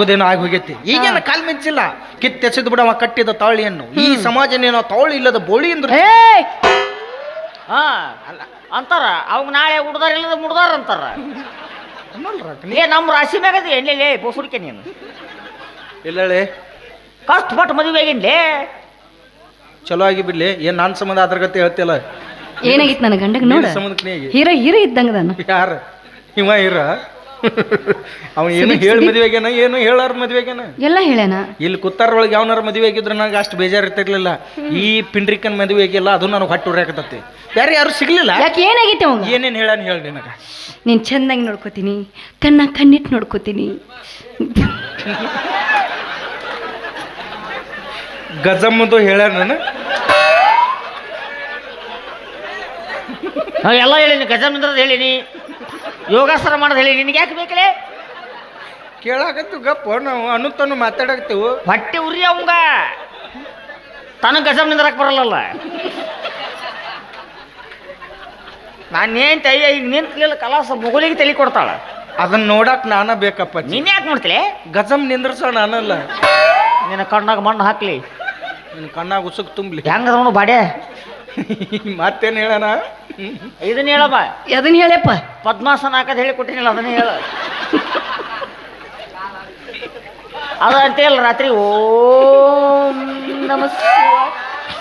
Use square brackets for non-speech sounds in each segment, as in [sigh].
ಆಗೋದೇನೋ ಆಗಿ ಹೋಗೈತಿ. ಈಗೇನ ಕಾಲ್ ಮಿಂಚಿಲ್ಲ ಕಿತ್ತೆಸೆದು ಬಿಡವ ಕಟ್ಟಿದ ತಾಳಿಯನ್ನು. ಈ ಸಮಾಜನೇನೋ ತಾಳಿ ಇಲ್ಲದ ಬೋಳಿ ಅಂದ್ರೆ. ಹಾ ಅಂತಾರ. ಅವಾಗ ನಾಳೆ ಹುಡ್ದಾರ ಇಲ್ಲದ ಮುಡ್ದಾರ ಅಂತಾರ. ಏ ನಮ್ಮ ರಾಶಿ ಮ್ಯಾಗದ ಎಲ್ಲೇ ಬೋಸುಡಿಕೆ ನೀನು. ಇಲ್ಲಳೆ ಕಷ್ಟಪಟ್ಟು ಮದುವೆ ಆಗಿನ್ಲೇ? ಚಲೋ ಆಗಿ ಬಿಡ್ಲಿ. ಏನ್ ನಾನ್ ಸಂಬಂಧ ಅದ್ರ ಗತಿ ಹೇಳ್ತಿಲ್ಲ ಏನಾಗಿತ್ತು ನನ್ನ ಗಂಡಗ್ ನೋಡ? ಸಂಬಂಧಕ್ಕೆ ನೀ ಆಗಿ. ಹೀರ ಹೀರ ಇದ್ದಂಗ ನಾನು. ಯಾರ? ಇವ ಇರ ಅವ ಏನು ಹೇಳಿ ಮದುವೆಗೇನ ಏನು ಹೇಳಾರ ಮದುವೆಗೇನ? ಎಲ್ಲ ಹೇಳ್ಯಾನ ಇಲ್ಲಿ ಕುತ್ತಾರೊಳಗೆ ಯಾವನಾರ ಮದುವೆ ಆಗಿದ್ರೆ ನನಗೆ ಅಷ್ಟು ಬೇಜಾರು ಇರ್ತಿರ್ಲಿಲ್ಲ ಈ ಪಿಂಡ್ರಿಕನ್ ಮದುವೆ ಆಗಿಲ್ಲ ಅದು ನನಗೆ ಹೊಟ್ಟು ಉರ್ಯಾಕತ್ತತಿ. ಬೇರೆ ಯಾರು ಸಿಗ್ಲಿಲ್ಲ? ಯಾಕೆ ಏನಾಗೈತೆ ಅವಂಗ? ಏನೇನು ಹೇಳಾನ ಹೇಳಿ ನಿನಗ. ನೀನು ಚೆನ್ನಾಗಿ ನೋಡ್ಕೋತೀನಿ ಕಣ್ಣ ಕಣ್ಣಿಟ್ಟು ನೋಡ್ಕೋತೀನಿ. ಗಜಮ್ಮದು ಹೇಳ್ಯಾನ ನಾನು? ಎಲ್ಲ ಹೇಳಿನಿ ಗಜಮ್ಮದ್ರದ್ದು ಹೇಳಿನಿ. ಯೋಗಾಸನ ಮಾಡೋದು ಹೇಳಿ ನಿನಗೆ ಯಾಕೆ ಬೇಕಲೇ? ಕೇಳಾಕತ್ತು ಗಪ್ಪ ನಾವು ಅನ್ನುತ್ತಾನು ಮಾತಾಡಕ್ತೇವು ಹೊಟ್ಟೆ ಉರಿ ಅವಂಗ. ತನಗೆ ಗಜಮ್ ನಿಂದ್ರಕ್ಕೆ ನಾನು ನಾನೇನ್ ತಯ್ಯ ಈಗ ನಿಂತಲಿಲ್ಲ ಕಲಾಸ ಮುಗುಲಿಗೆ ತಲೆ ಕೊಡ್ತಾಳ. ಅದನ್ನ ನೋಡಕ್ ನಾನ ಬೇಕಪ್ಪ ನೀನ್ ಯಾಕೆ ಮಾಡ್ತಿಲೆ ಗಜಮ್ ನಿಂದ್ರಸ ನಾನಲ್ಲ. ನಿನ್ನ ಕಣ್ಣಾಗ ಮಣ್ಣು ಹಾಕ್ಲಿ. ನಿನ್ನ ಕಣ್ಣಾಗ ಉಸುಕ್ ತುಂಬಲಿ. ಹೆಂಗದ ನೋಡು ಬಾಡೆ [laughs] ಮತ್ತೇನು ಹೇಳೋಣ? ಇದನ್ನ ಹೇಳಪ್ಪ. ಅದನ್ನ ಹೇಳಪ್ಪ? ಪದ್ಮಾಸನ ಹಾಕದ್ ಹೇಳಿ ಕೊಟ್ಟಿನಿಲ್ಲ ಅದನ್ನ ಹೇಳ. ಅದ ಅಂತೇಳ ರಾತ್ರಿ ಓಂ ನಮಸ್ತೆ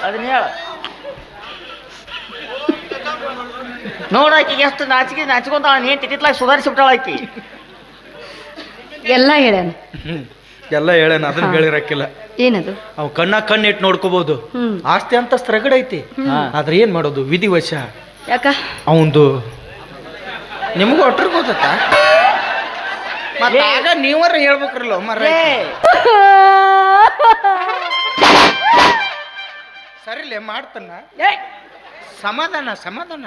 ಅದನ್ನ ಹೇಳ. ನೋಡ ಆಕಿಗೆ ಎಷ್ಟು ನಾಚಿಕೆ ನಾಚಿಕೊಂತ ಏನು ತಿಟ್ಟಿತ್ಲಾಗ ಸುಧಾರಿಸಿ ಬಿಟ್ಟಾಳ ಆಕಿ. ಎಲ್ಲ ಹೇಳ್ಯಾನ ಎಲ್ಲ ಹೇಳೇನ ಅದನ್ನ ಹೇಳಿರಕ್ಕಿಲ್ಲ. ಏನದು? ಅವ್ ಕಣ್ಣ ಕಣ್ಣಿಟ್ಟು ನೋಡ್ಕೋಬಹುದು ಹ್ಮ್. ಆಸ್ತಿ ಅಂತ ರಗಡ ಐತಿ. ಆದ್ರೆ ಏನ್ ಮಾಡೋದು? ವಿಧಿವಶ. ಯಾಕ? ಅವಂದು. ನಿಮಗೂ ಒಟ್ಟರು ಗೊತ್ತ ಮತ್ತೆ ಆಗ ನೀವರ ಹೇಳ್ಬೇಕ್ರಲ್ಲ ಮರ ಸರಿಲೇ ಮಾಡ್ತಾನ. ಸಮಾಧಾನ ಸಮಾಧಾನ.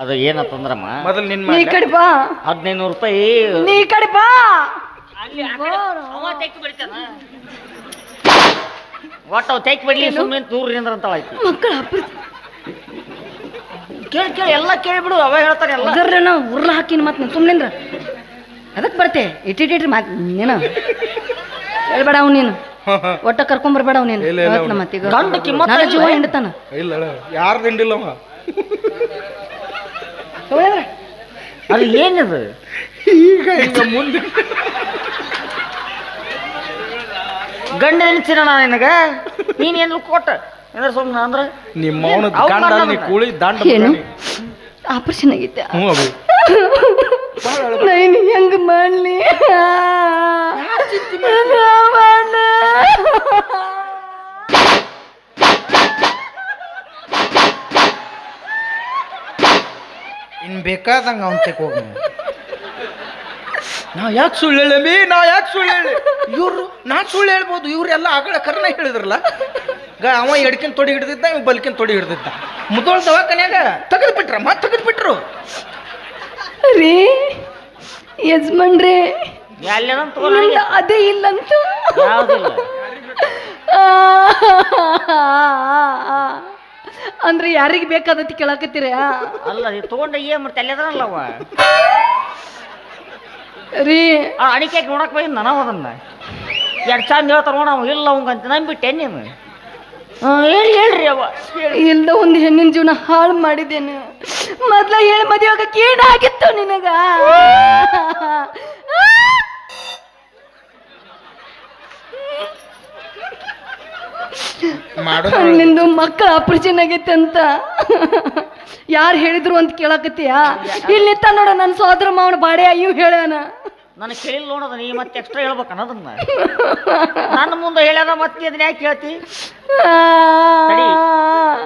ಅದು ಏನತ್ತಂದ್ರಮ್ಮ ಮೊದಲು ನಿನ್ನ ಈ ಕಡೆ ಬಾ. ಹದಿನೈದು ನೂರು ರೂಪಾಯಿ. ನೀ ಈ ಕಡೆ ಬಾ. ಒಟ್ಟು ಅವ್ ತೆಕ್ ಬಿಡ್ಲಿ ಸುಮ್ಮನೆ ದೂರ ನಿಂದ್ರ ಅಂತ ಆಯ್ತು. ಮಕ್ಕಳ ಕೇಳಿ ಕೇಳಿ ಎಲ್ಲ ಕೇಳಿಬಿಡು ಅವ ಹೇಳ್ತಾನೆ ಎಲ್ಲ. ಅದರ್ರೆ ನಾವು ಉರ್ಲ ಹಾಕಿನ ಮತ್ತೆ ಸುಮ್ಮನಿಂದ್ರ ಅದಕ್ಕೆ ಬರ್ತೆ ಇಟ್ಟಿಟ್ಟಿಟ್ರಿ ಮಾತು ನೀನು. ಹೇಳ್ಬೇಡ ಅವ್ ನೀನು. ಒಟ್ಟ ಕರ್ಕೊಂಬರ್ಬೇಡ ಅವ್ ನೀನು. ಹೇಳ್ತ್ನ ಮತ್ತೀಗ. ಗಂಡ ಕಿಮ್ಮತ್ತ ನನ್ನ ಜೀವ ಇಲ್ಲ. ಹಿಂಡ್ತಾನ ಇಲ್ಲ ಯಾರು ದಿಂಡಿಲ್ಲವ ಅದು ಏನಿದು ಈಗ ಈಗ ಮುಂದೆ ಗಂಡ ಎನಿಸಿನ ನಿನಗ ನೀನ್ ಏನು ಕೊಟ್ಟ ಅಂದ್ರೆ ಸುಮ್ಮನೆ ಅಂದ್ರೆ ನಿಮ್ಮ ಅವನ ಅವ್ನ್ ಗಂಡ ಮಾಡ್ದ ನೀ ಅದನ್ನ. ಕೂಳಿ ದಾಂಡ ಏನು ಬಿಟ್ಟಾನಿ. ಆಪರೇಷನ್ ಆಗೈತೆ ಹ್ಞೂ ಅಭಿ ನಾನು ಹೆಂಗ ಮಾಡ್ಲಿ ನಾ ಬೇಕಾದಂಗೆ ಅವ್ನು ಹೋಗ ನಾ ಯಾಕೆ ಸುಳ್ಳು ಹೇಳಿ ನಾ ಯಾಕೆ ಸುಳ್ಳು ಹೇಳಿ ಇವರು ನಾ ಸುಳ್ಳು ಹೇಳ್ಬೋದು. ಇವರೆಲ್ಲ ಆಗಳ ಕರ್ನ ಹೇಳಿದ್ರಲ್ಲ. ಗ ಅವ ಎಡ್ಕಿನ ತೊಡಿ ಹಿಡ್ದಿದ್ದ ಇವ್ ಬಲ್ಕಿನ ತೊಡಿ ಹಿಡ್ದಿದ್ದ. ಮುದೋಳ್ ದವಾಖಾನ್ಯಾಗ ತೆಗೆದು ಬಿಟ್ರ ಮತ್ತೆ ತೆಗೆದು ಬಿಟ್ರು ರೀ ಯಜಮಾನ್ರಿ ನಿಂದ ಅದೇ ಇಲ್ಲಂತ. ಯಾವುದಿಲ್ಲ? ಅಂದ್ರೆ ಯಾರಿಗೆ ಬೇಕಾದತಿ ಕೇಳಕತ್ತೀರ? ಅಲ್ಲ ನೀ ತಗೊಂಡ ಏನ್ ಮಾಡ್ತಿ? ಅಲ್ಲದಲ್ಲ ಅವ. ರೀ. ಆ ಅಡಿಕೆ ನೋಡಕ್ ಬೈ ನಾನು ಅದನ್ನ. ಎರಡು ಚಂದ ಹೇಳ್ತಾರ ನೋಡ ಅವ. ಇಲ್ಲ ಅವಂಗ ಅಂತ ನಂಬಿಟ್ಟೆ ನೀನು. ಹೇಳಿ ಹೇಳ್ರಿ ಅವ. ಹೇಳಿ. ಇಲ್ದ ಒಂದು ಹೆಣ್ಣಿನ ಜೀವನ ಹಾಳು ಮಾಡಿದ್ದೇನೆ. ಮೊದ್ಲ ಹೇಳಿ ಮದುವೆ ಆಗಕ್ಕೆ ಏನಾಗಿತ್ತು ನಿನಗ ಮಾಡೋದು ನಿಂದು ಮಕ್ಕಳ ಆಪರೇಷನ್ ಆಗೈತೆ ಅಂತ. ಯಾರು ಹೇಳಿದ್ರು ಅಂತ ಕೇಳಕತ್ತೀಯ? ಇಲ್ಲಿ ನಿಂತ ನೋಡ ನನ್ನ ಸೋದರ ಮಾವನ ಬಾಡೆ ಅಯ್ಯೂ ಹೇಳ್ಯಾನ. ನನಗೆ ಕೇಳಿಲ್ಲ ನೋಡೋದ ನೀ ಮತ್ತೆ ಎಕ್ಸ್ಟ್ರಾ ಹೇಳ್ಬೇಕು ಅನ್ನೋದನ್ನ. ನನ್ನ ಮುಂದೆ ಹೇಳ್ಯಾರ ಮತ್ತೆ ಅದನ್ನ ಯಾಕೆ ಹೇಳ್ತಿ? ತಡಿ.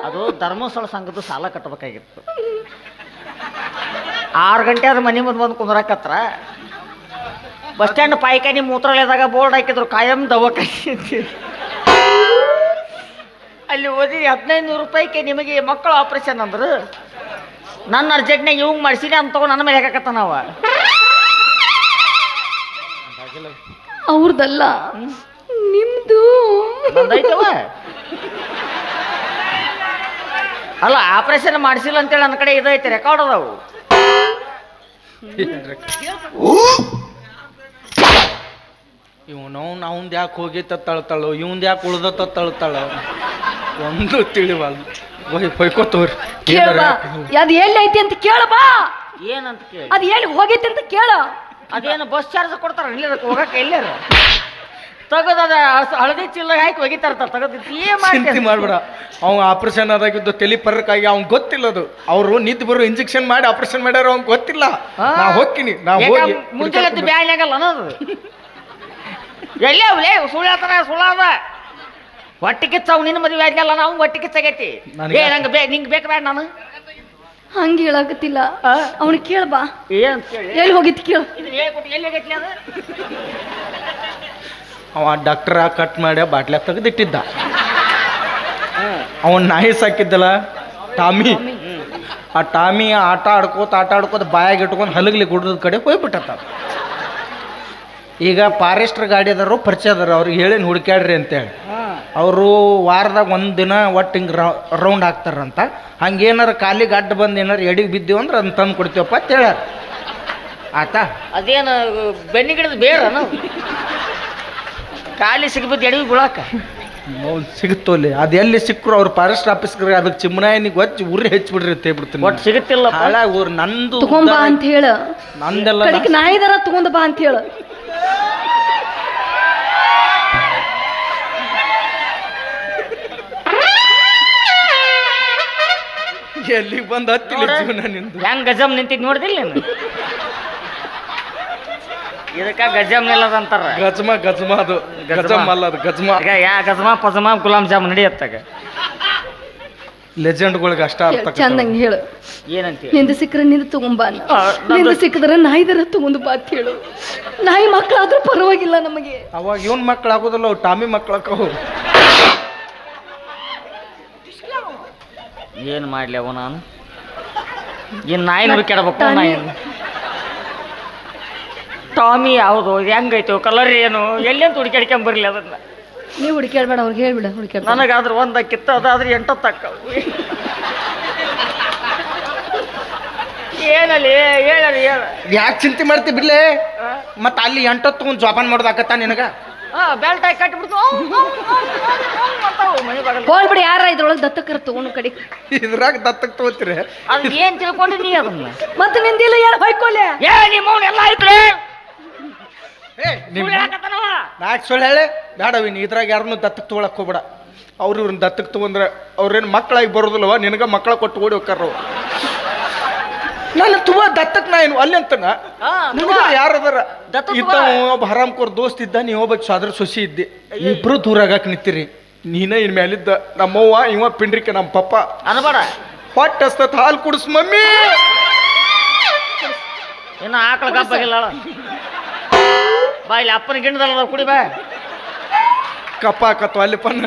ಅದು ಧರ್ಮಸ್ಥಳ ಸಂಘದ ಸಾಲ ಕಟ್ಟಬೇಕಾಗಿತ್ತು ಆರು ಗಂಟೆ ಆದ್ರೆ ಮನೆ ಮುಂದೆ ಬಂದು ಕುಂದ್ರಾಕತ್ರ ಬಸ್ ಸ್ಟ್ಯಾಂಡ್ ಪಾಯ್ಕಾನಿ ಮೂತ್ರಾಲಯದಾಗ ಬೋರ್ಡ್ ಹಾಕಿದ್ರು ಕಾಯಂ ದವಾಖಾನೆ ಅಲ್ಲಿ ಓದಿ ಹದಿನೈದು ನೂರು ರೂಪಾಯಿಗೆ ನಿಮಗೆ ಮಕ್ಕಳು ಆಪ್ರೇಷನ್ ಅಂದ್ರು. ನನ್ನ ಅರ್ಜೆಂಟ್ನಾಗ ಇವ್ ಮಾಡಿಸಿನಿ ಅಂತ ತಗೊಂಡು ನನ್ನ ಮೇಲೆ ಹಾಕತ್ತ ನಾವ ಅವ್ರದಲ್ಲ ನಿಮ್ದು. ಅಲ್ಲ ಆಪರೇಷನ್ ಮಾಡಿಸಿಲ್ಲ ಅಂತೇಳಿ ನನ್ನ ಕಡೆ ಇದೈತೆ ರೆಕಾರ್ಡ್ ಅದಾವು. ಇವನವ್ನು ಅವಂದು ಯಾಕೆ ಹೋಗಿತ್ತ ತಳ್ತಾಳು ಇವಂದು ಯಾಕೆ ಉಳ್ದತ್ತ ತಳ್ತಾಳ? ಒಂದು ತಿಳಿವಲ್ಲ ಒಯ್ ಹೊಯ್ಕೋತವ್ರಿ ಅದು ಎಲ್ಲಿ ಐತಿ ಅಂತ ಕೇಳ ಬಾ. ಏನಂತ ಕೇಳಿ? ಅದು ಎಲ್ಲಿ ಹೋಗೈತಿ ಅಂತ ಕೇಳ. ಅದೇನು ಬಸ್ ಚಾರ್ಜ್ ಕೊಡ್ತಾರ ಇಲ್ಲದ ಹೋಗಕ್ಕೆ ಎಲ್ಲಾರ? ತಗದ ಹಳದಿ ಚಿಲ್ಲ ಹಾಕಿ ಒಗಿತಾರ ತೆಗದ್ ಏನು ಚಿಂತೆ ಮಾಡ್ಬೇಡ. ಅವ ಆಪರೇಷನ್ ಆದಾಗಿದ್ದು ತಲೆ ಪರ್ರಕ್ಕಾಗಿ ಅವ್ನ್ ಗೊತ್ತಿಲ್ಲ ಅದು ಅವರು ನಿದ್ದು ಬರೋ ಇಂಜೆಕ್ಷನ್ ಮಾಡಿ ಆಪರೇಷನ್ ಮಾಡ್ಯಾರ ಅವ್ನ್ ಗೊತ್ತಿಲ್ಲ. ನಾ ಹೋಗ್ತೀನಿ. ನಾ ಹೋಗಿ ಮುಂಚೆ ಬ್ಯಾನ್ ಆಗಲ್ಲ ಅನ್ನೋದು. ಎಲ್ಲೇ ಲೇ ಸುಳ್ಳು ಹೇಳ್ತಾರ ಸುಳ್ಳಾದ. ಹೊಟ್ಟೆ ಕಿಚ್ಚಾವ್ ನಿನ್ನ ಮದುವೆ ಆಗ್ಲಲ್ಲ ನಾವು ಹೊಟ್ಟೆ ಕಿಚ್ಚಾಗೈತಿ. ನನಗೆ- ಏ ನಂಗೆ ಬೇ ನಿಂಗೆ ಬೇಕು ಬೇಡ ನಾನು? ಹಂಗೆ ಹೇಳಾಕತ್ತಿಲ್ಲ. ಅವನು ಕೇಳ ಬಾ. ಏನಂತ ಕೇಳಿ? ಎಲ್ಲಿ ಹೋಗಿತ್ತು ಕೇಳ. ಇದು ಹೇಳ್ಕೊಟ್ಟು ಎಲ್ಲಿ ಆಗೈತಿ ಅದು? ಅವ ಡಾಕ್ಟರ್ ಕಟ್ ಮಾಡಿ ಬಾಟ್ಲೆ ತೆಗೆದಿಟ್ಟಿದ್ದ? ಅವನ್ ನಾಯಿ ಸಾಕಿದ್ದಲ್ಲ ಟಾಮಿ. ಆ ಟಾಮಿ ಆಟ ಆಡ್ಕೋತ ಆಟ ಆಡ್ಕೋತ ಬಾಯಾಗ ಇಟ್ಕೊಂಡು ಹಲಗ್ಲಿ ಗುಡ್ಡದ ಕಡೆ ಹೋಗ್ಬಿಟ್ಟತ್ತ. ಈಗ ಫಾರೆಸ್ಟ್ರ್ ಗಾಡಿ ಅದಾರು ಪರಿಚಯ ಅದಾರ ಅವ್ರಿಗೆ ಹೇಳಿ ಹುಡುಕ್ಯಾಡ್ರಿ ಅಂತೇಳಿ. ಅವರು ವಾರದಾಗ ಒಂದು ದಿನ ಒಟ್ಟು ಹಿಂಗೆ ರೌಂಡ್ ಹಾಕ್ತಾರಂತ. ಹಂಗೇನಾರ ಕಾಲಿಗೆ ಅಡ್ಡ ಬಂದು ಏನಾರು ಎಡಿಗೆ ಬಿದ್ದೀವಿ ಅಂದ್ರೆ ಅದನ್ನ ತಂದು ಕೊಡ್ತೀವಪ್ಪ ಅಂತ ಹೇಳ್ಯಾರ. ಆತಾ? ಅದೇನು ಬೆನ್ನಿ ಗಿಡದ ಬೇರ ಖಾಲಿ ಸಿಗ್ಬಿದ್ದು ಎಡವಿ ಬಿಳಾಕ? ಸಿಗುತ್ತೋಲಿ ಅದು ಎಲ್ಲಿ ಸಿಕ್ಕರು ಅವ್ರು ಫಾರೆಸ್ಟ್ ಆಫೀಸ್ಗೆ ಅದಕ್ಕೆ ಚಿಮ್ಮನಾಯನಿಗೆ ಒಚ್ಚಿ ಉರಿ ಹೆಚ್ಚಿಬಿಡ್ರಿ ಅಂತ ಹೇಳ್ಬಿಡ್ತೀನಿ ಒಟ್ಟು ಸಿಗುತ್ತಿಲ್ಲ ಹಾಳಾಗಿ ಊರು ನಂದು ಅಂತ ಹೇಳ. ನಂದೆಲ್ಲ ನಾಯಿದಾರ ತಗೊಂಡ್ ಬಾ ಅಂತ ಹೇಳ. ಎಲ್ಲಿಗೆ ಬಂದು ಹತ್ತಿಲ್ಲ. ಜೀವನ ನಿಂದು? ಹೆಂಗ್ ಗಜಮ್ ನಿಂತಿದ್ ನೋಡಿದಿಲ್ಲ ನೀನು? ಇದಕ್ಕ ಗಜಮ್ ನಿಲ್ಲದ ಅಂತಾರ ಗಜಮ ಗಜಮ ಅದು. ಗಜಮ ಅಲ್ಲ ಅದು ಗಜ್ಮ. ಯಾ ಗಜಮ ಪಜಮ ಗುಲಾಮ್ ಜಾಮ್ ನಡಿಯತ್ತಾಗ ಲೆಜೆಂಡ್ಗಳಿಗೆ ಅಷ್ಟ ಅರ್ಥ ಚಂದಂಗೆ ಹೇಳು. ಏನಂತ ನಿಂದ ಸಿಕ್ಕರೆ ನಿಂದ ತಗೊಂಬಾ ನಿಂದ ಸಿಕ್ಕಿದ್ರೆ ನಾಯಿದಾರ ತಗೊಂಡು ಬಾ ಅಂತ ಹೇಳು. ನಾಯಿ ಮಕ್ಕಳಾದ್ರೂ ಪರವಾಗಿಲ್ಲ ನಮಗೆ. ಅವಾಗ ಇವನ್ ಮಕ್ಕಳಾಗೋದಲ್ಲ ಆಗೋದಿಲ್ಲ ಅವು ಟಾಮಿ ಮಕ್ಳು ಏನು ಏನ್ ಮಾಡ್ಲಿ ಅವ ನಾನು? ಇನ್ ನಾಯಿ ನೋಡಿ ಕೆಡಬೇಕು ನಾಯಿ. ಟಾಮಿ ಯಾವುದು? ಹೆಂಗೈತು ಕಲರ್ ಏನು? ಎಲ್ಲೆಂತ ಹುಡುಕಾಡ್ಕೊಂಡ್ ಬರ್ಲಿ ಅದನ್ನ. ನೀವು ಹುಡುಕ್ಯಾಡ್ಬೇಡ ಅವ್ರಿಗೆ ಹೇಳ್ಬಿಡ ಹುಡುಕಿ ನನಗಾದ್ರೆ ಒಂದು ಅಕ್ಕಿತ್ತು ಅದಾದ್ರೆ ಎಂಟತ್ತು ಅಕ್ಕವು ಏನಲ್ಲಿ ಹೇಳಲಿ ಹೇಳ. ಯಾಕೆ ಚಿಂತೆ ಮಾಡ್ತಿ ಬಿಡ್ಲೆ? ಮತ್ತೆ ಅಲ್ಲಿ ಎಂಟತ್ತು ಒಂದು ಜೋಪಾನ ಮಾಡೋದಾಕತ್ತ ನಿನಗ? ಆಗಿ ಕಟ್ಬಿಡ್ತು ಹೋಗ್ಬಿಡಿ ಯಾರ ಇದ್ರೊಳಗೆ ದತ್ತಕ್ಕರ ತಗೊಂಡು ಕಡೆ. ಇದ್ರಾಗ ದತ್ತಕ್ ತಗೋತೀರಿ? ಅದ್ ಏನ್ ತಿಳ್ಕೊಂಡ್ರಿ ನೀ ಅದನ್ನ? ಮತ್ತೆ ನಿಂದಿಲ್ಲ ಏನು ಹೊಯ್ಕೊಲೆ. ಏ ನಿಮ್ಮ ಎಲ್ಲ ಐತ್ರಿ ನಿಮ್ ಸುಳ್ಳು ಹೇಳಿ ನಾಕ್ ಸುಳ್ಳು ಹೇಳಿ? ಬೇಡವಿನ್ ಇದ್ರಾಗ ಯಾರನ್ನು ದತ್ತಕ್ ತಗೊಳಕ್ ಹೋಗ್ಬೇಡ. ಅವ್ರು ಇವ್ರನ್ನ ದತ್ತಕ್ ತಗೊಂಡ್ರೆ ಅವ್ರೇನು ಮಕ್ಕಳಾಗಿ ಬರೋದಿಲ್ಲವ? ನಿನಗೆ ಮಕ್ಕಳ ಕೊಟ್ಟು ಓಡಿ ಹೋಗ್ಕಾರ ನಾನು ತುಂಬಾ ದತ್ತಕ್ ನಾ ಏನು ಅಲ್ಲಿ ಅಂತನ? ಯಾರದಾರ ದತ್ತ ಇದ್ದ ಒಬ್ಬ ಹರಾಮ್ಕೋರ್ ದೋಸ್ತ ಇದ್ದ ನೀ ಒಬ್ಬ ಸಾದ್ರ ಸೊಸಿ ಇದ್ದಿ. ಇಬ್ರು ದೂರ ಆಗಾಕ್ ನಿಂತಿರಿ ನೀನ ಇನ್ ಮೇಲಿದ್ದ ನಮ್ಮವ್ವ ಇವ ಪಿಂಡ್ರಿಕೆ ನಮ್ಮ ಪಪ್ಪ ಅನ್ಬೇಡ ಹೊಟ್ಟೆ ಹಸ್ತತ್ ಹಾಲು ಕುಡಿಸ್ ಮಮ್ಮಿ ಇನ್ನು ಆಕಳ ಗಪ್ಪಾಗಿಲ್ಲ ಬಾ ಇಲ್ಲಿ ಅಪ್ಪನ ಗಿಣ್ಣದಲ್ಲ ಕುಡಿ ಬಾ. ಕಪ್ಪ ಹಾಕತ್ತು ಅಲ್ಲಿ ಪನ್ನ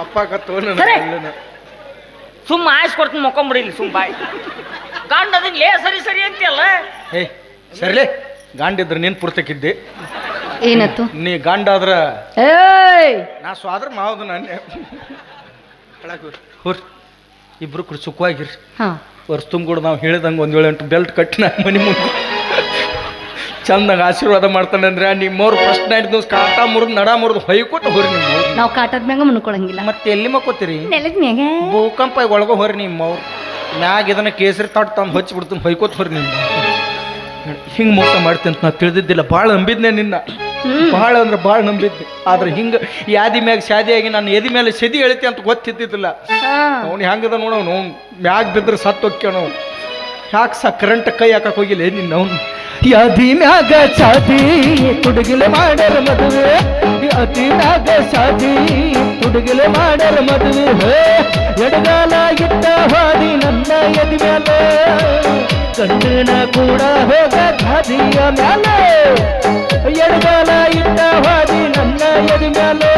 ಅಪ್ಪ ಹಾಕತ್ತು ಸರಿ. ಸುಮ್ಮ ಆಯ್ಸ್ ಕೊಡ್ತೀನಿ ಮಕ್ಕೊಂಬಿಡಿ ಇಲ್ಲಿ ಸುಮ್ಮ ಬಾಯ್. ಗಂಡ ಅದನ್ನ ಲೇ ಸರಿ ಸರಿ ಅಂತೀಯಲ್ಲ? ಏ ಸರಿಲೇ ಇದ್ರೆ ನೀನ್ ಪುರ್ತಕ್ಕಿದ್ದೆ ಏನತ್ತು? ನೀ ಗಾಂಡ ಆದ್ರ ಏಯ್! ನಾ ಸ್ವಾದ್ರ ಮಾವದು ನಾನೇ. ಹೋರ್ ಇಬ್ರು ಕೂಡ ಸುಖವಾಗಿರಿ. ಹಾ. ವರ್ಷ ಕೂಡ ನಾವು ಹೇಳಿದಂಗೆ ಒಂದು ಏಳು ಎಂಟು ಬೆಲ್ಟ್ ಕಟ್ಟಿ ನಾ ಮನೆ ಮುಂದೆ. ಚಂದಾಗ ಆಶೀರ್ವಾದ ಮಾಡ್ತಾನೆ ಅಂದ್ರೆ ನಿಮ್ಮವ್ರು ಫಸ್ಟ್ ನೈಟ್ ದಿವಸ ಕಾಟ ಮುರಿದು ನಡ ಮುರಿದು ಹೊಯ್ಕೊಟ್ಟು ಹೋರಿ ನಿಮ್ಮ ನಾವು ಕಾಟದ ಮ್ಯಾಗ ಮುನ್ಕೊಳಂಗಿಲ್ಲ. ಮತ್ತೆ ಎಲ್ಲಿ ಮಕ್ಕೋತೀರಿ? ನೆಲದ ಮ್ಯಾಗ. ಭೂಕಂಪ ಒಳಗೆ ಹೋರಿ ನಿಮ್ಮವ್ರು. ಮ್ಯಾಗ ಇದನ್ನ ಕೇಸರಿ ತಾಟ್ ತಂದು ಹಚ್ಚಿ ಬಿಡ್ತೀನಿ ಹೊಯ್ಕೋತ ಹೋರಿ ನಿಮ್ಮ ಹಿಂಗೆ ಮೋಸ ಮಾಡ್ತೀನಿ ಅಂತ ನಾ ತಿಳಿದಿದ್ದಿಲ್ಲ. ಭಾಳ ನಂಬಿದ್ನೆ ನಿನ್ನ. ಭಾಳ ಅಂದ್ರೆ ಭಾಳ ನಂಬಿದ್ದೆ. ಆದ್ರೆ ಹಿಂಗೆ ಯಾದಿ ಮ್ಯಾಗ ಶಾದಿಯಾಗಿ ನಾನು ಎದಿ ಮೇಲೆ ಸದಿ ಎಳಿತೆ ಅಂತ ಗೊತ್ತಿದ್ದಿದ್ದಿಲ್ಲ. ಅವ್ನು ಹೆಂಗದ ನೋಡ ಅವನು ಮ್ಯಾಗ ಬಿದ್ರೆ ಸತ್ತು ಯಾಕೆ ಸ ಕರೆಂಟ್ ಕೈ ಹಾಕಕ್ಕೆ ಹೋಗಿಲ್ಲ? ನಿನ್ನ ಅವನು? ಯಾದಿ ಮ್ಯಾಗ ಶಾದಿ ತುಡುಗಿಲೆ ಮಾಡರ ಮದುವೆ ಯಾದಿ ಮ್ಯಾಗ ಶಾದಿ ತುಡುಗಿಲೆ ಮಾಡರ ಮದುವೆ ಹೇ, ಎಡಗಾಲ ಇಟ್ಟ ಹಾದಿ ನನ್ನ ಎದಿ ಮೇಲೆ ಕಣ್ಣಿನ ಕೂಡ ಹೋಗ ಧಾದಿಯ ಮೇಲೆ ಎಡಗಾಲ ಇಟ್ಟ ಹಾದಿ ನನ್ನ ಎದಿ ಮೇಲೆ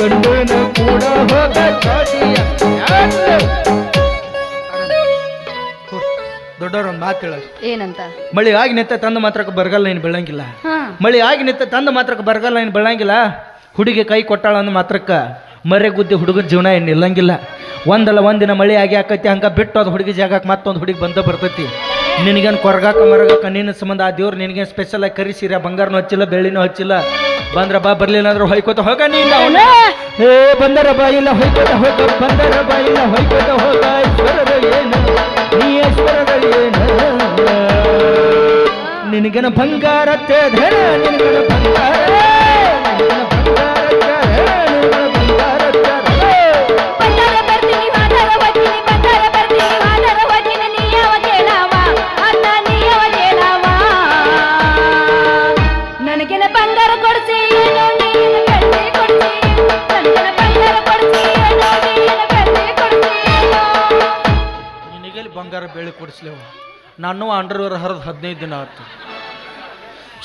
ಗಂಡಿನ ಕೂಡ ಹೋಗ ಧಾದಿಯ ಮೇಲೆ ದೊಡ್ಡವ್ರ ಒಂದು ಮಾತು ಹೇಳ. ಏನಂತ? ಮಳಿ ಆಗಿ ನಿಂತ ತಂದ ಮಾತ್ರಕ್ಕೆ ಬರಗಾಲ ಏನು ಬೆಳಂಗಿಲ್ಲ. ಮಳೆ ಆಗಿ ನಿಂತ ತಂದ ಮಾತ್ರಕ್ಕೆ ಬರಗಾಲ ಏನು ಬೆಳಂಗಿಲ್ಲ. ಹುಡುಗಿ ಕೈ ಕೊಟ್ಟಾಳ ಅಂದ ಮಾತ್ರಕ್ಕೆ ಮರೆ ಗುದ್ದಿ ಹುಡುಗನ ಜೀವನ ಏನು ಇಲ್ಲಂಗಿಲ್ಲ. ಒಂದಲ್ಲ ಒಂದಿನ ಮಳಿ ಆಗಿ ಆಕೈತಿ ಹಂಗ ಬಿಟ್ಟು ಅದು ಹುಡುಗಿ ಜಾಗಕ್ಕೆ ಮತ್ತೊಂದು ಹುಡುಗಿ ಬಂದ ಬರ್ತೈತಿ. ನಿನಗೇನು ಕೊರಗಾಕ ಮರಗಾಕ ನಿನ್ನ ಸಂಬಂಧ ಆ ದೇವ್ರು ನಿನಗೇನು ಸ್ಪೆಷಲ್ ಆಗಿ ಕರಿಸಿರ ಬಂಗಾರನೂ ಹಚ್ಚಿಲ್ಲ ಬೆಳ್ಳಿನೂ ಹಚ್ಚಿಲ್ಲ. ಬಂದ್ರ ಬಾ ಬರ್ಲಿಲ್ಲ ಅಂದ್ರೆ ಹೊಯ್ಕೋತ ಹೋಗ ನೀನು ಏ ಬಂದರ ಬಾ ಇಲ್ಲ ಹೊಯ್ಕೋತ ಹೋಗ ಬಂದರ ಬಾ ಇಲ್ಲ ಹೊಯ್ಕೋತ ಹೋಗ ಈಶ್ವರದ ಏನು? ನೀ ನಿನಗೇನ ಬಂಗಾರ ತೇಧರ ನಿನಗೇನ ಬಂಗಾರ ನಿನಗೇನ ಬಂಗಾರ ಬೆಳ್ಳಿ ಕೊಡಿಸ್ಲೇವ? ನಾನು ಅಂಡರ್ವೇರ್ ಹರಿದು ಹದಿನೈದು ದಿನ ಆಯ್ತು.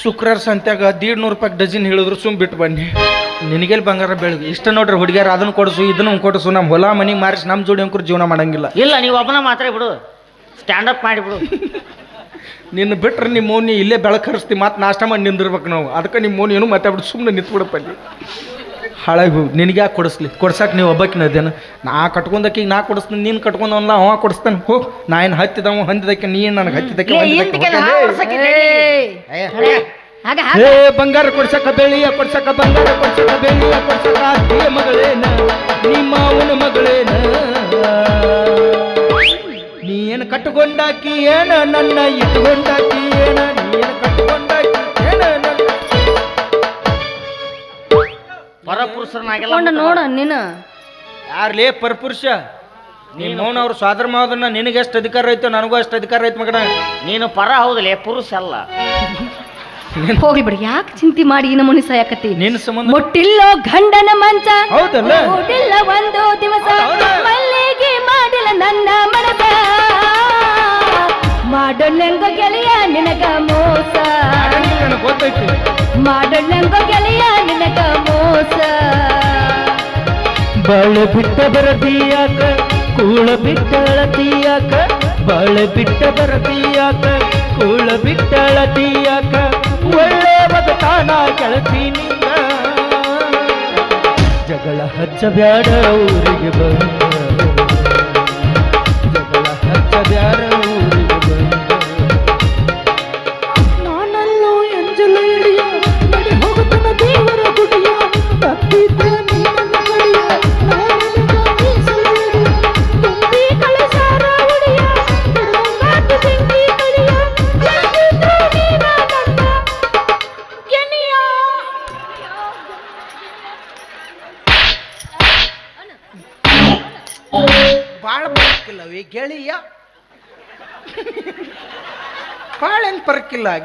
ಶುಕ್ರವಾರ ಸಂತ್ಯಾಗ ದೀಡ್ ನೂರು ರೂಪಾಯಿ ಡಜನ್ ಹೇಳಿದ್ರು ಸುಮ್ ಬಿಟ್ಟು ಬನ್ನಿ. ನಿನಗೆಲ್ಲಿ ಬಂಗಾರ ಬೆಳಗ್ಗೆ ಇಷ್ಟ ನೋಡ್ರಿ ಹುಡುಗಿಯರು ಅದನ್ನು ಕೊಡಿಸು ಇದನ್ನು ಕೊಡಿಸು ನಮ್ಮ ಹೊಲ ಮನೆ ಮಾರಿಸಿ ನಮ್ಮ ಜೋಡಿ ಅಂಕರು ಜೀವನ ಮಾಡಂಗಿಲ್ಲ. ಇಲ್ಲ ನೀವು ಒಬ್ಬನ ಮಾತ್ರ ಬಿಡು. ಸ್ಟ್ಯಾಂಡ್ ಅಪ್ ಮಾಡಿಬಿಡು ನಿನ್ನ ಬಿಟ್ರೆ ನಿಮ್ಮ ಮೌನಿ ಇಲ್ಲೇ ಬೆಳಕರಿಸ್ತಿ ಮತ್ತೆ ಮಾತು ನಾಷ್ಟ ಮಾಡಿ ನಿಂದಿರ್ಬೇಕು ನಾವು. ಅದಕ್ಕೆ ನಿಮ್ಮ ಮೌನಿ ಏನು ಮಾತಾಡ್ಬಿಟ್ಟು ಸುಮ್ಮನೆ ನಿಂತ್ಬಿಡಪ್ಪ ಅಲ್ಲಿ. ಹಾಳಾಗಿ ಹೋಗಿ ನಿನಗೆ ಯಾಕೆ ಕೊಡಿಸ್ಲಿ? ಕೊಡ್ಸಕ್ಕೆ ನೀವು ಒಬ್ಬಕ್ಕಿನದೇನು ನಾ ಕಟ್ಕೊಂಡಕ್ಕೆ ನಾ ಕೊಡಿಸ್ತೀನಿ ನೀನು ಕಟ್ಕೊಂಡವಲ್ಲ ಅವ ಕೊಡಿಸ್ತಾನೆ. ಹೋ ನಾ ಏನು ಹತ್ತಿದವ ಹೊಂದಿದಕ್ಕೆ ನೀನು ನನಗೆ ಹತ್ತಿದಕ್ಕೆ ಏ, ಬಂಗಾರ ಕೊಡ್ಸಕ ಬೆಳ್ಳಿಯ ಕೊಡ್ಸಕ ಬಂಗಾರ ಕೊಡ್ಸಕ ಬೆಳ್ಳಿಯ ಕೊಡ್ಸಕ ಮಗಳೇನ? ನಿಮ್ಮ ಅವನ ಮಗಳೇನ? ನೀ ಏನು ಕಟ್ಕೊಂಡಾಕಿ ಏನ ನನ್ನ ಇಟ್ಕೊಂಡಾಕಿ ಏನ? ನೀ ಏನು ಕಟ್ಟುಕೊಂಡಾಕಿ ಪರಪುರುಷರನ್ನಾಗೆಲ್ಲ ಕೊಂಡ ನೋಡ ನೀನು. ಯಾರ್ಲೇ ಪರಪುರುಷ ನೀನ್ ಮೌನ ಅವ್ರ ಸ್ವಾದ್ರ ಮಾವದನ್ನ ನಿನಗೆ ಎಷ್ಟು ಅಧಿಕಾರ ಐತೋ ನನಗೂ ಅಷ್ಟು ಅಧಿಕಾರ ಐತೆ ಮಗನ. ನೀನು ಪರ ಹೌದಲೇ ಪುರುಷ ಅಲ್ಲ. [laughs] ಹೋಗ್ಲಿ ಬಿಡಿ ಯಾಕೆ ಚಿಂತೆ ಮಾಡಿ ಈ ನಮೂನಿ ಸಾಯಕತ್ತಿ? ನಿನ್ನ ಸಂಬಂಧ ಮುಟ್ಟಿಲ್ಲೋ ಗಂಡನ ಮಂಚ ಹೌದಲ್ಲ? ಮುಟ್ಟಿಲ್ಲ ಒಂದು ದಿವಸ? ಮಲ್ಲಿಗೆ ಮಾಡಿಲ್ಲ ನನ್ನ ಮನಸ. ಮಾಡೋಣಂಗ ಗೆಳೆಯ ನಿನಗ ಮೋಸ. ನನಗೆ ಗೊತ್ತೈತಿ. ಮಾಡೊಳ್ಳೆಂಗ ಗೆಳೆಯ ಬಾಳ ಬಿಟ್ಟ ಬರತೀಯಾಕ ಕೂಳ ಬಿಟ್ಟಳತೀಯಾಕ ಬಳೆ ಬಿಟ್ಟ ಬರತೀಯಾಕ ಕೂಳ ಬಿಟ್ಟಳತೀಯಾಕ ಒಳ್ಳೆ ಬಗತಾನ ಕೆಳತೀನಿ ಜಗಳ ಹಚ್ಚಬ್ಯಾಡ ಊರಿಗೆ ಬಂದ. ಜಗಳ ಹಚ್ಚಬ್ಯಾಡ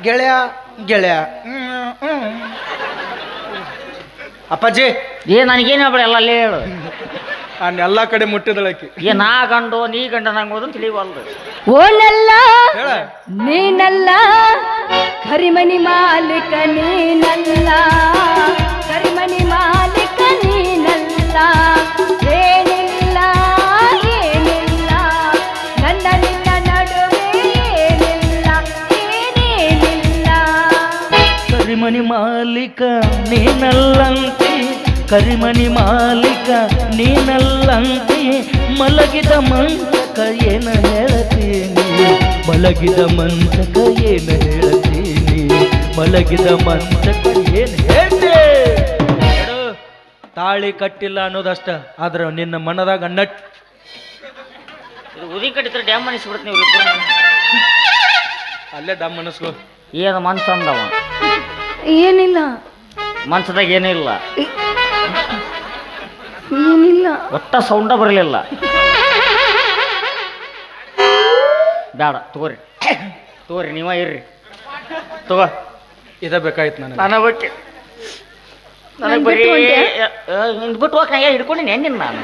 ಗೆಳೆಯ ಗೆಳೆಯ. ಅಪ್ಪಾಜಿ. ಏ ನನಗೇನು ಹೇಳ್ಬೇಡ ಎಲ್ಲ ಅಲ್ಲೇ ಹೇಳು. ನಾನು ಎಲ್ಲ ಕಡೆ ಮುಟ್ಟಿದಳಕಿ ಏ ನಾ ಗಂಡು ನೀ ಗಂಡ ನಂಗೋದು ತಿಳಿವಲ್ದು ಓನಲ್ಲ ಹೇಳ. ನೀನಲ್ಲ ಕರಿಮನಿ ಮಾಲಿಕ ನೀನಲ್ಲ. ಕರಿಮನಿ ಮಾಲೀಕ ನೀನಲ್ಲಂತಿ. ಕರಿಮಣಿ ಮಾಲಿಕ ನೀನಲ್ಲಂತಿ. ಮಲಗಿದ ಮಂತಕ ಏನ ಹೇಳ್ತೀನಿ? ಮಲಗಿದ ಮಂತಕ ಏನ ಹೇಳ್ತೀನಿ? ಮಲಗಿದ ಮಂತಕ ಏನ್ ಹೇಳ್ತಿ? ತಾಳಿ ಕಟ್ಟಿಲ್ಲ ಅನ್ನೋದಷ್ಟ ಆದ್ರೆ ನಿನ್ನ ಮನದಾಗ ನಟ್. ಇದು ಉದಿ ಕಟ್ಟಿದ್ರೆ ಡ್ಯಾಮ್ ಅನಿಸ್ಬಿಡ್ತೀನಿ ಅಲ್ಲೇ ಡಮ್ ಅನಿಸ್ಕೋ. ಏನು ಮನ್ಸಂದವ ಏನಿಲ್ಲ. ಮನ್ಸದಾಗ ಏನಿಲ್ಲ. ಏನಿಲ್ಲ. ಒಟ್ಟ ಸೌಂಡ ಬರಲಿಲ್ಲ. ಬೇಡ ತಗೋರಿ. ತಗೋರಿ ನೀವ ಇರ್ರಿ. ತಗೋ. ಇದ ಬೇಕಾಯ್ತು ನನಗೆ. ನಾನು ಬಿಟ್ಟು ನನಗೆ ನಾನ್ ಬರೀ ಬಿಟ್ಟು ಹೋಗಿ ನಂಗೆ ಹಿಡ್ಕೊಂಡಿನಿ ಹೆಂಗಿನ ನಾನು?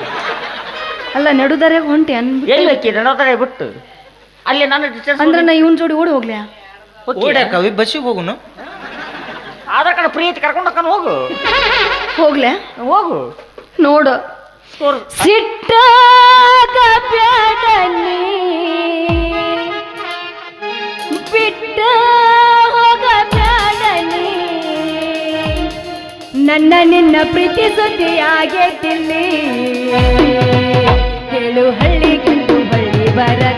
ಅಲ್ಲ ನಡುದರೆ ಹೊಂಟೆ ಅನ್ ಎಲ್ಲಿ ಹಾಕಿ ಬಿಟ್ಟು. ಅಲ್ಲಿ ನಾನು ಡಿಸ್ಟೆನ್ಸ್ ಅಂದ್ರೆ ನಾ ಇವನ್ ಜೋಡಿ ಓಡಿ ಹೋಗ್ಲ್ಯಾ? ಓಡ್ಯಾಕ ಬಸ್ಸಿಗೆ ಹೋಗುನು? ಕಾರ್ಡ್ ಪ್ರೀತಿ ಕರ್ಕೊಂಡು ಹೋಗ್ಕೊಂಡು ಹೋಗು. ಹೋಗ್ಲೆ? ಹೋಗು. ನೋಡು. ಸಿಟ್ಟ ಸಿಟ್ಟಾಗ ಬ್ಯಾಡ ಬಿಟ್ಟ ಹೋಗ ಬ್ಯಾಡ ನನ್ನ ನಿನ್ನ ಪ್ರೀತಿ ಸುದ್ದಿ ಆಗೇತಿಲ್ಲಿ ಹೇಳು ಹಳ್ಳಿಗಿಂತ ಬಳ್ಳಿ ಬರತಿ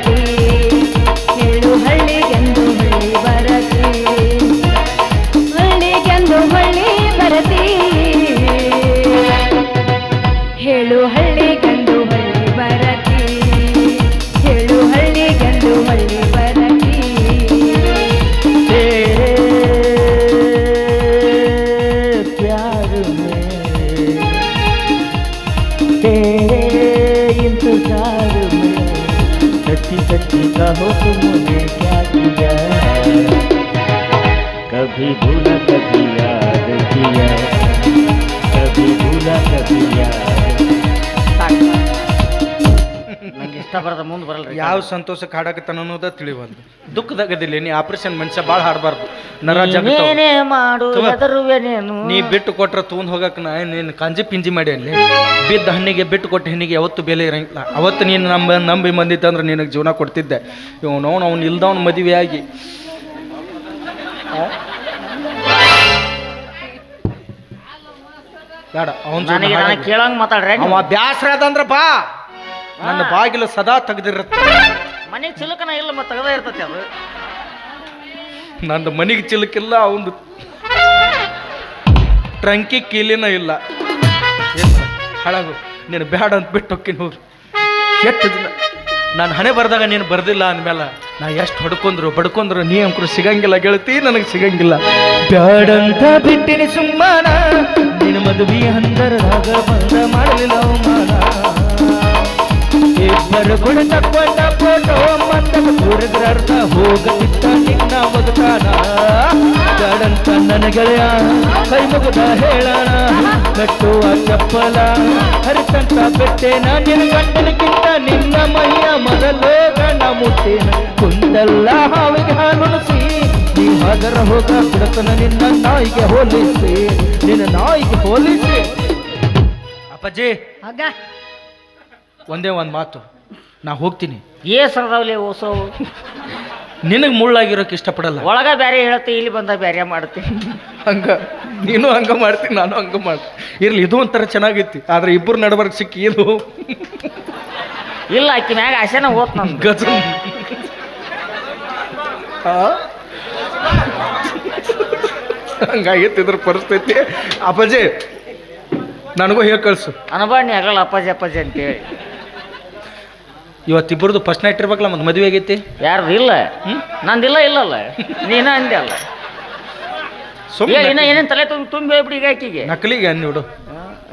ಸಂತೋಷಕ್ಕೆ ಹಾಡಾಕತ್ತಾನ ಅನ್ನೋದ ತಿಳಿಬಂದು ದುಃಖದಾಗದಿಲ್ಲ ನೀ ಆಪರೇಷನ್ ಮನುಷ್ಯ ಭಾಳ ಹಾಡಬಾರ್ದು. ನರ ಜಗತ್ತವು. ಮಾಡು. ಹೆದರುವೆನೇನು ನೀ ಬಿಟ್ಟು ಕೊಟ್ರ ತೂಂದ್ ಹೋಗಕ್ ನಾ ನೀನು ಕಂಜಿ ಪಿಂಜಿ ಮಾಡಿ ಅಲ್ಲಿ ಬಿದ್ದ ಹಣ್ಣಿಗೆ ಬಿಟ್ಟು ಕೊಟ್ಟ ಹೆಣ್ಣಿಗೆ ಯಾವತ್ತು ಬೆಲೆ ಇರಂಗಿಲ್ಲ. ಅವತ್ತು ನೀನು ನಂಬ ನಂಬಿ ಬಂದಿದ್ದೆ ಅಂದ್ರೆ ನಿನಗೆ ಜೀವನ ಕೊಡ್ತಿದ್ದೆ. ಇವನು ಅವ್ನು ಇಲ್ದವನು ಮದುವೆ ಆಗಿ. ಬೇಡ ಅವನ ನನಗೆ ನಾನು ಕೇಳಂಗ್ ಮಾತಾಡ್ರೆ ಅವ ಬ್ಯಾಸ್ರ ಅದಂದ್ರ ಬಾ. ನನ್ನ ಬಾಗಿಲು ಸದಾ ತೆಗೆದಿರುತ್ತೆ. ಮನೆ ಚಿಲುಕನ ಇಲ್ಲ ಮತ್ತೆ ತೆಗದ ಇರ್ತೈತಿ ಅದು. ನಂದು ಮನೆಗೆ ಚಿಲುಕಿಲ್ಲ ಅವಂದು ಟ್ರಂಕಿ ಕೀಲಿನ ಇಲ್ಲ. ಏನ್ ಹಾಳಾಗು ನೀನು ಬ್ಯಾಡ ಅಂತ ಬಿಟ್ಟು ಹೋಗ್ತೀನಿ ಹೋಗ್ರಿ ಎಷ್ಟು ದಿನ ನಾನು ಹಣೆ ಬರ್ದಾಗ ನೀನು ಬರ್ದಿಲ್ಲ ಅಂದ್ಮೇಲೆ ನಾ ಎಷ್ಟು ಹೊಡ್ಕೊಂಡ್ರು ಬಡ್ಕೊಂಡ್ರು ನೀ ಅಂಕರು ಸಿಗಂಗಿಲ್ಲ ಗೆಳತಿ ನನಗೆ ಸಿಗಂಗಿಲ್ಲ. ಬ್ಯಾಡಂತ ಬಿಟ್ಟಿನಿ ಸುಮ್ಮನ ನಿನ್ನ ಮದುವೆ ಹಂದರದಾಗ ಬಂದ ಮಾಡಲಿಲ್ಲ ಅವಮಾನ. ಇಬ್ಬರು ತಕ್ಕೊಂಡ ಫೋಟೋ ಮಂದಕ ತೋರಿದ್ರ ಅರ್ಥ ಹೋಗತಿತ್ತ ನಿನ್ನ ಬದುಕಾನ ಬ್ಯಾಡಂತ ನನ್ನ ಗೆಳೆಯ, ಕೈ ಮುಗಿದ ಹೇಳಣ. ಕಟ್ಟುವ ಚಪ್ಪಲ, ಹರಿತಂತ ಬೆಟ್ಟೆನ ನಿನ್ನ ಗಂಟಲಿಕ್ಕಿಂತ ನಿನ್ನ ಮೈಯ ಮೊದಲೇ ಗಣ ಮುಟ್ಟೇನ. ಕುಂದಲ್ಲ ಹಾವಿಗೆ ಹಾಲುಣಿಸಿ, ನೀ ಅದರ ಹೋಗ ಬಿಡತನ ನಿನ್ನ ನಾಯಿಗೆ ಹೋಲಿಸಿ. ನಿನ್ನ ನಾಯಿಗೆ ಹೋಲಿಸಿ. ಅಪ್ಪಾಜಿ. ಆಗ. ಒಂದೇ ಒಂದು ಮಾತು. ನಾ ಹೋಗ್ತೀನಿ. ಏ ಸರ್ದಾವ್ಲಿ ಓಸೋ. ನಿನಗೆ ಮುಳ್ಳಾಗಿರೋಕೆ ಇಷ್ಟಪಡಲ್ಲ. ಒಳಗ ಬೇರೆ ಹೇಳ್ತಿ ಇಲ್ಲಿ ಬಂದ ಬ್ಯಾರೆ ಮಾಡ್ತೀನಿ ಹಂಗ ನೀನು ಹಂಗ ಮಾಡ್ತೀನಿ ನಾನು ಹಂಗ ಮಾಡ್ತೀನಿ. ಇರ್ಲಿ ಇದು ಒಂಥರ ಚೆನ್ನಾಗಿತ್ತು ಆದ್ರೆ ಇಬ್ಬರು ನಡಬರ್ಕ್ ಸಿಕ್ಕಿ ಇದು ಇಲ್ಲ ಆಕಿ ಮ್ಯಾಗ ಆಸೆನ ಹೋತ್ ನನ್ ಗಜ. ಹಂಗಾಗಿತ್ತು ಇದ್ರ ಪರಿಸ್ಥಿತಿ. ಅಪ್ಪಾಜಿ ನನಗೂ ಹೇಳಿ ಕಳ್ಸು? ಅನಬಾಣಿ ಆಗಲ್ಲ ಅಪ್ಪಾಜಿ ಅಪ್ಪಾಜಿ ಅಂತೇಳಿ. ಇವತ್ತಿಬ್ಬರದು ಫಸ್ಟ್ ನೈಟ್ ಇರ್ಬೇಕಲ್ಲ ಮತ್ತೆ ಮದುವೆ ಆಗೈತಿ? ಯಾರ್ದು ಇಲ್ಲ? ನಂದಿಲ್ಲ ಇಲ್ಲಲ್ಲ. ನೀನ ಅಂದೆ ಅಲ್ಲ. ಏ ಇನ್ನ ಏನೇನು ತಲೆ ತುಂಬ ತುಂಬಿ ಹೋಗ್ಬಿಡಿ ಈಗ ಆಕಿಗೆ. ನಕಲಿಗೆ ಅನ್ನಿಡು ನೋಡು?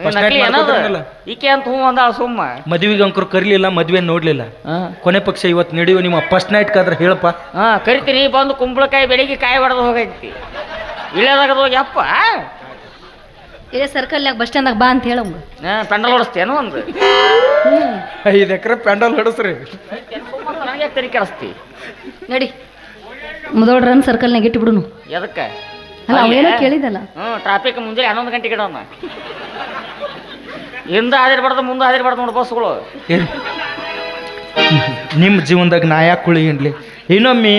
First ನಕಲಿ night ಏನದು? ಮಾಡ್ಕೊತಾರಲ್ಲ. ಈಕೆ ಅಂತ ಹ್ಞೂ ಅಂದ ಸುಮ್ಮ. ಮದುವೆಗೆ ಅಂಕರು ಕರಿಲಿಲ್ಲ ಮದುವೆ ನೋಡ್ಲಿಲ್ಲ. ಕೊನೆ ಪಕ್ಷ ಇವತ್ತು ನಡೆಯುವ ನಿಮ್ಮ ಫಸ್ಟ್ ನೈಟ್ ಕಾದ್ರೆ ಹೇಳಪ್ಪ. ಹಾ ಕರಿತೀನಿ ಬಂದು ಕುಂಬಳಕಾಯಿ ಬೆಳಿಗ್ಗೆ ಕಾಯಿ ಹೊಡೆದು ಹೋಗೈತಿ. ಇಳಿಯೋದಾಗ ಹೋಗಿ ಏ ಸರ್ಕಲ್ನಾಗ ಬಸ್ ಸ್ಟ್ಯಾಂಡ್ ಬಾ ಅಂತ ಹೇಳಂಗ ಪೆಂಡಲ್ ಹೊಡಿಸ್ತೇನು ಒಂದು. ಐದು ಎಕರೆ ಪೆಂಡಲ್ ಹೊಡಸ್ರಿ. ನನಗೆ ತಲೆ ಕೆಡಿಸ್ತಿ? ನಡಿ. ಮುದೋಡ್ರನ್ ಸರ್ಕಲ್ನಾಗ ಇಟ್ಬಿಡುನು ಎದಕ್ಕೆ? ಅಲ್ಲ ಅವೇನೋ ಕೇಳಿದಲ್ಲ. ಹ್ಞೂ ಟ್ರಾಫಿಕ್ ಮುಂಜಾನೆ ಹನ್ನೊಂದು ಗಂಟೆಗೆ ಇಡೋಣ ಹಿಂದೆ ಹಾದಿರ್ಬಾರ್ದು ಮುಂದೆ ಹಾದಿರ್ಬಾರ್ದು ನೋಡಿ ಬಸ್ಗಳು ಏನ್? ನಿಮ್ಮ ಜೀವನದಾಗ ನಾ ಯಾಕೆ ಕುಳಿ ಇನ್ಲಿ ಇನ್ನೊಮ್ಮೆ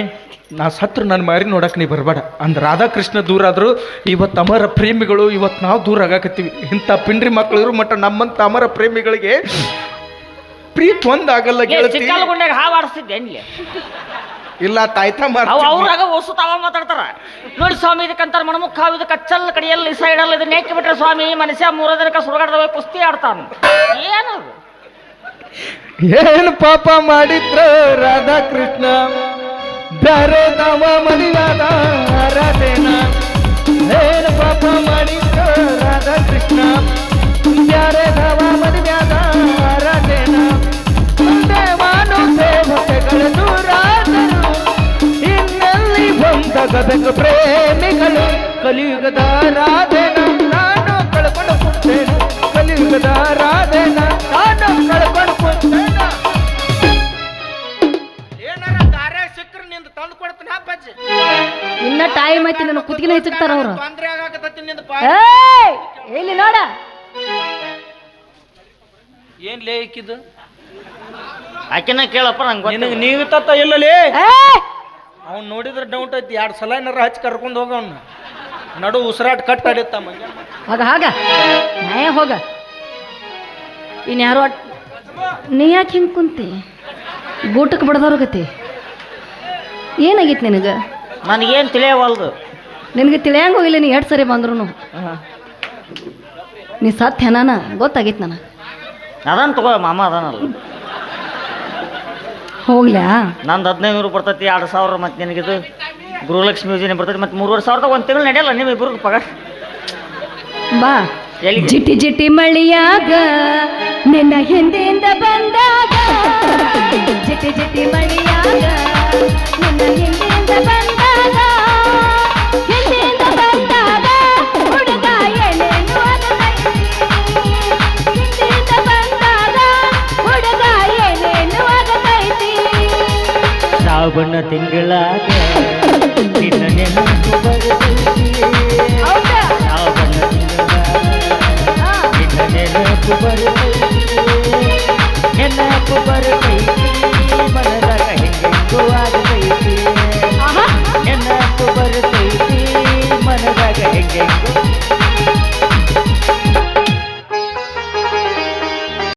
ನಾ ಸತ್ರ ನನ್ನ ಮಾರಿ ನೋಡಕ್ಕೆ ನೀ ಬರಬೇಡ. ಅಂದ್ರೆ ರಾಧಾಕೃಷ್ಣ ದೂರ ಆದರೂ ಇವತ್ತು ಅಮರ ಪ್ರೇಮಿಗಳು ಇವತ್ತು ನಾವು ದೂರ ಆಗಾಕತ್ತೀವಿ. ಇಂಥ ಪಿಂಡ್ರಿ ಮಕ್ಕಳು ಇರು ಮಟ್ಟ ನಮ್ಮಂತ ಅಮರ ಪ್ರೇಮಿಗಳಿಗೆ ಪ್ರೀತ್ ಒಂದಾಗಲ್ಲ ಆಗಲ್ಲ ಚಿಕ್ಕಲ್ಗುಂಡ್ಯಾಗ ಹಾವು ಆಡಿಸ್ತಿದ್ದೆ ಏನ್ಲಿ? ಇಲ್ಲ ತಾಯ್ತ ಅವ್ರಾಗ ಓಸು ತಾವ ಮಾತಾಡ್ತಾರ. ನೋಡಿ ಸ್ವಾಮಿ ಇದಕ್ಕಂತಾರ ಮಣಮುಖ ಹಾವು ಇದಕ್ಕೆ ಕಚ್ಚಲ್ ಕಡಿಯಲ್ಲಿ ಸೈಡಲ್ಲಿ ಇದನ್ನ ಏಕೆ ಬಿಟ್ರೆ ಸ್ವಾಮಿ ಮನುಷ್ಯ ಮೂರ ದಿನಕ್ಕೆ ಸುರಗಾಡ್ದವ ಕುಸ್ತಿ ಆಡ್ತಾನ. ಏನದು? ಏನು ಪಾಪ ಮಾಡಿದ್ರು ರಾಧಾಕೃಷ್ಣ? ಬ್ಯಾರೆ ನಾವ ಮದುವಾದ ರಾಧೇನ ಏನು ಪಾಪ ಮಾಡಿದ್ದ ರಾಧಾ ಕೃಷ್ಣ ಬ್ಯಾರೆ ನಾವ ಮದುವ್ಯಾದ ರಾಧೇನ ದೇವಾನು ದೇವತೆಗಳು ದೂರಾದರು ಇನ್ನಲ್ಲಿ ಹೊಂದಗಬೇಕು ಪ್ರೇಮಿಗಳು? ಕಲಿಯುಗದ ರಾಧೇನ ಆಕಿನ ಕೇಳಪ್ಪ ನಂಗೆ ನಿನಗೆ ನೀವು ತತ್ತ ಇಲ್ಲಲಿ? ಅವ್ನು ನೋಡಿದ್ರೆ ಡೌಟ್ ಐತಿ ಎರಡು ಸಲ ಏನಾರ ಹಚ್ಚಿ ಕರ್ಕೊಂಡು ಹೋಗ ಹೋಗವ್ನ ನಡು ಉಸಿರಾಟ ಕಟ್ ಆಡಿತ್ತ ಮಂಗ. ಹಾಗ ಹಾಗ. ನಯ ಹೋಗ. ಇನ್ಯಾರೋ ನೀ ಯಾಕೆ ಹಿಂಗೆ ಕುಂತಿ? ಗೂಟಕ್ಕೆ ಬಡ್ದವ್ರ ಗತಿ. ಏನಾಗಿತ್ತು ನಿನಗೆ? ನನಗೇನು ತಿಳಿಯವಲ್ದು. ನಿನಗೆ ತಿಳಿಯಂಗ ಹೋಗಿಲ್ಲ ನೀ ಎರಡು ಸರಿ ಬಂದ್ರು ನೀ ಸತ್ಯ ಗೊತ್ತಾಗಿತ್ತು ಗೊತ್ತಾಗೈತಿ ನನಗೆ. ಅದನ್ನು ತಗೋ ಮಾಮ ಅದಾನಲ್ಲ. ಹೋಗ್ಲ್ಯಾ ನಂದು ಹದಿನೈದು ನೂರು ಬರ್ತೈತಿ ಎರಡು ಸಾವಿರ ಮತ್ತು ನಿನಗಿದು. ಗೃಹಲಕ್ಷ್ಮಿ ಯೋಜನೆ ಬರ್ತೈತಿ ಮತ್ತು ಮೂರುವರೆ ಸಾವಿರದಾಗ ಒಂದು ತಿಂಗಳು ನಡೆಯಲ್ಲ ನಿಮ್ಮ ಇಬ್ಬರಿಗೆ ಪಗಾರ? ಬಾ. ಎಲ್ಲಿ ಜಿಟಿ ಜಿಟಿ ಮಳಿಯಾಗ ನಿನ್ನ ಹಿಂದಿಂದ ಬಂದಾಗ. ಜಿಟಿ ಜಿಟಿ ಮಳಿಯಾಗ ನಿನ್ನ ಹಿಂದೆಯಿಂದ